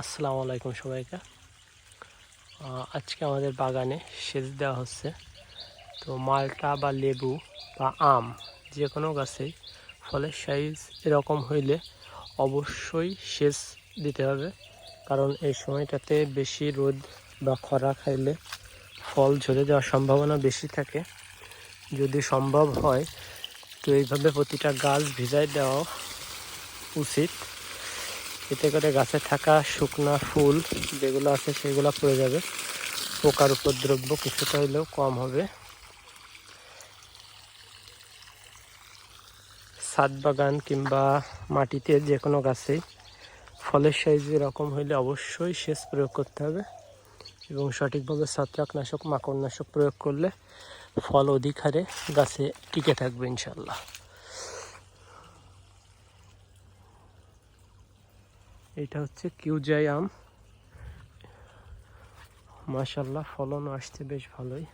আসসালামু আলাইকুম সবাইকে। আজকে আমাদের বাগানে সেচ দেওয়া হচ্ছে। তো মালটা বা লেবু বা আম যে কোনো গাছেই ফলের সাইজ এরকম হইলে অবশ্যই সেচ দিতে হবে। কারণ এই সময়টাতে বেশি রোদ বা খরা খাইলে ফল ঝরে যাওয়ার সম্ভাবনা বেশি থাকে। যদি সম্ভব হয়, তো এইভাবে প্রতিটা গাছ ভিজাই দেওয়া উচিত। এতে করে গাছে থাকা শুকনা ফুল যেগুলো আছে সেগুলো পড়ে যাবে। পোকার উপদ্রব্য কিছুটা হলেও কম হবে। ছাদ বাগান কিংবা মাটিতে যে কোনো গাছেই ফলের সাইজ এরকম হইলে অবশ্যই সেচ প্রয়োগ করতে হবে এবং সঠিকভাবে ছত্রাকনাশক, মাকড়নাশক প্রয়োগ করলে ফল অধিক হারে গাছে টিকে থাকবে ইনশাল্লাহ এটা হচ্ছে কিউজাই আম। মাশাল্লাহ ফলন আসছে বেশ ভালোই।